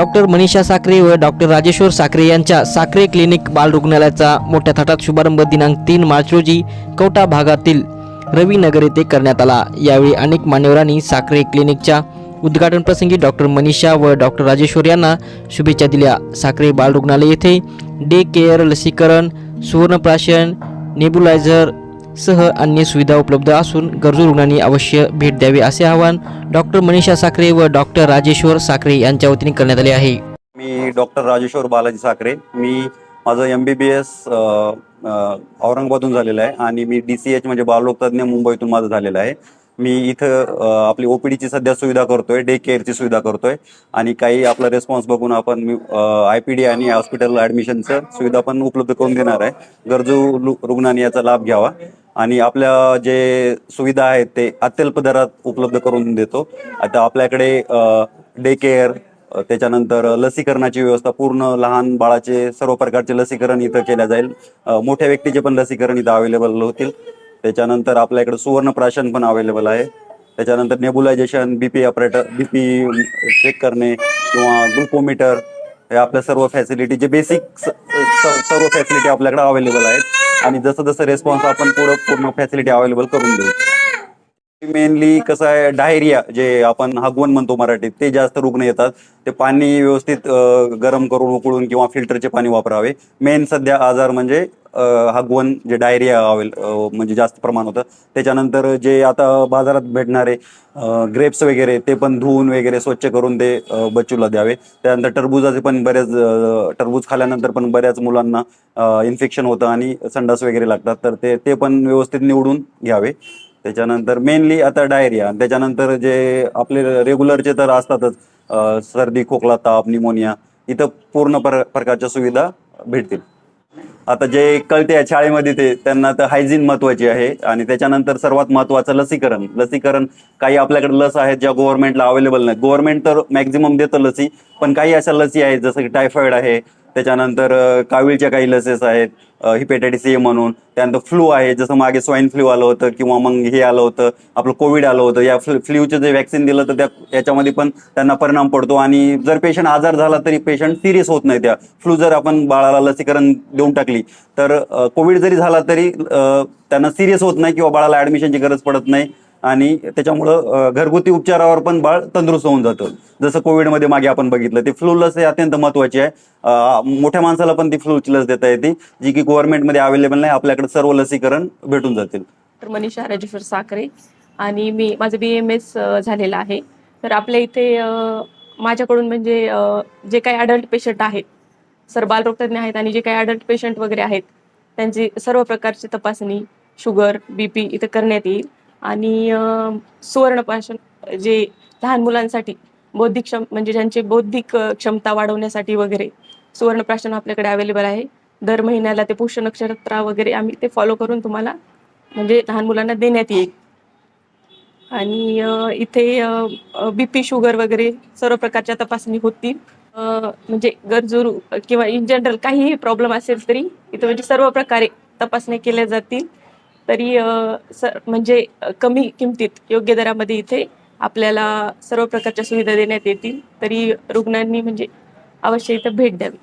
Doctor Manisha Sakhare व doctor Rajeshwar Sakhare यांच्या Sakhare clinic बाल रुग्णालयाचा मोठ्या थाटात शुभारंभ दिनांक तीन मार्च रोजी कवटा भागातील रवीनगर येथे करण्यात आला. यावेळी अनेक मान्यवरांनी साखरे क्लिनिकच्या उद्घाटन प्रसंगी डॉक्टर मनीषा व डॉक्टर राजेश्वर यांना शुभेच्छा दिल्या. साखरे बाल रुग्णालय येथे डे केअर लसीकरण सुवर्णप्राशन नेबुलायझर सह अन्य सुविधा उपलब्ध असून गरजू रुग्णांनी अवश्य भेट द्यावी असे आवाहन डॉक्टर मनीषा साखरे व डॉक्टर राजेश्वर साखरे यांच्या वतीने करण्यात आले आहे. मी डॉक्टर राजेश्वर बालाजी साखरे. मी माझं एम बी बी एस औरंगाबादून झालेलं आहे आणि मी डी सी एच म्हणजे बालरोगतज्ञ मुंबईतून माझं झालेलं आहे. मी इथं आपली ओपीडीची सध्या सुविधा करतोय डे केअरची सुविधा करतोय. आणि काही आपला रिस्पॉन्स बघून आपण आयपीडी आय पी डी आणि हॉस्पिटल ऍडमिशनचं सुविधा पण उपलब्ध करून देणार आहे. गरजू रुग्णांनी याचा लाभ घ्यावा. आणि आपल्या जे सुविधा आहेत ते अत्यल्प दरात उपलब्ध करून देतो. आता आपल्याकडे डे केअर त्याच्यानंतर लसीकरणाची व्यवस्था पूर्ण लहान बाळाचे सर्व प्रकारचे लसीकरण इथं केल्या जाईल. मोठ्या व्यक्तीचे पण लसीकरण इथं अवेलेबल होतील. त्याच्यानंतर आपल्याकडे सुवर्ण प्राशन पण अवेलेबल आहे. त्याच्यानंतर nebulisation BP operator BP check करणे किंवा ग्लुकोमीटर हे आपल्या सर्व फॅसिलिटी जे बेसिक सर्व फॅसिलिटी आपल्याकडे अवेलेबल आहेत. आणि जसं जसं रेस्पॉन्स आपण पुढं पूर्ण फॅसिलिटी अवेलेबल करून देऊ. मेनली कसं आहे डायरिया जे आपण हगवण म्हणतो मराठीत ते जास्त रुग्ण येतात. ते पाणी व्यवस्थित गरम करून उकळून किंवा फिल्टरचे पाणी वापरावे. मेन सध्या आजार म्हणजे हगवण जे डायरिया अवेल म्हणजे जास्त प्रमाण होतं. त्याच्यानंतर जे आता बाजारात भेटणारे ग्रेप्स वगैरे ते पण धुवून वगैरे स्वच्छ करून ते बच्चूला द्यावे. त्यानंतर टरबुजाचे पण बऱ्याच टरबूज खाल्यानंतर पण बऱ्याच मुलांना इन्फेक्शन होतं आणि संडास वगैरे लागतात. तर ते ते पण व्यवस्थित निवडून घ्यावे. त्याच्यानंतर मेनली आता डायरिया. त्याच्यानंतर जे आपले रेग्युलरचे तर असतातच सर्दी खोकला ताप निमोनिया इथं पूर्ण प्र प्रकारच्या सुविधा भेटतील. आता जे कळते या शाळेमध्ये ते त्यांना तर हायजीन महत्वाची आहे. आणि त्याच्यानंतर सर्वात महत्वाचं लसीकरण. लसीकरण काही आपल्याकडे लस आहेत ज्या गव्हर्नमेंटला अवेलेबल नाही. गव्हर्नमेंट तर मॅक्झिमम देतं लसी पण काही अशा लसी आहेत जसं की टायफॉइड आहे त्याच्यानंतर कावीळच्या काही लसेस आहेत हिपेटायटिस ए म्हणून. त्यानंतर फ्लू आहे जसं मागे स्वाईन फ्लू आलं होतं किंवा मग हे आलं होतं आपलं कोविड आलं होतं. या फ्लूचं जे वॅक्सिन दिलं तर त्या याच्यामध्ये पण त्यांना परिणाम पडतो. आणि जर पेशंट आजार झाला तरी पेशंट सिरियस होत नाही त्या. फ्लू जर आपण बाळाला लसीकरण देऊन टाकली तर कोविड जरी झाला तरी त्यांना सिरियस होत नाही किंवा बाळाला ॲडमिशनची गरज पडत नाही. आणि त्याच्यामुळं घरगुती उपचारावर पण बाळ तंदुरुस्त होऊन जातं. जसं कोविडमध्ये मागे आपण बघितलं ते फ्लू लस हे अत्यंत महत्वाची आहे. मोठ्या माणसाला पण ती फ्लूची लस देता येते जी की गव्हर्नमेंटमध्ये अवेलेबल नाही आपल्याकडे सर्व लसीकरण भेटून जातील. तर मनीषा राजेश्वर साखरे आणि मी माझं बी एम एस झालेलं आहे. तर आपल्या इथे माझ्याकडून म्हणजे जे काही अडल्ट पेशंट आहेत सर बालरोगतज्ञ आहेत आणि जे काही अडल्ट पेशंट वगैरे आहेत त्यांची सर्व प्रकारची तपासणी शुगर बी पी इथं करण्यात येईल. आणि अ, सुवर्णपाशन जे लहान मुलांसाठी बौद्धिक क्षम म्हणजे ज्यांची बौद्धिक क्षमता वाढवण्यासाठी वगैरे सुवर्णप्राशन आपल्याकडे अवेलेबल आहे. दर महिन्याला ते पुष्य नक्षत्रा वगैरे आम्ही ते फॉलो करून तुम्हाला म्हणजे लहान मुलांना देण्यात येईल. आणि इथे बीपी शुगर वगैरे सर्व प्रकारच्या तपासणी होतील. म्हणजे गरजू किंवा इन जनरल काहीही प्रॉब्लेम असेल तरी इथं म्हणजे सर्व प्रकारे तपासण्या केल्या जातील. तरी म्हणजे कमी किमतीत योग्य दरामध्ये इथे आपल्याला सर्व प्रकारच्या सुविधा देण्यात येतील. तरी रुग्णांनी म्हणजे अवश्य इथं भेट द्यावी.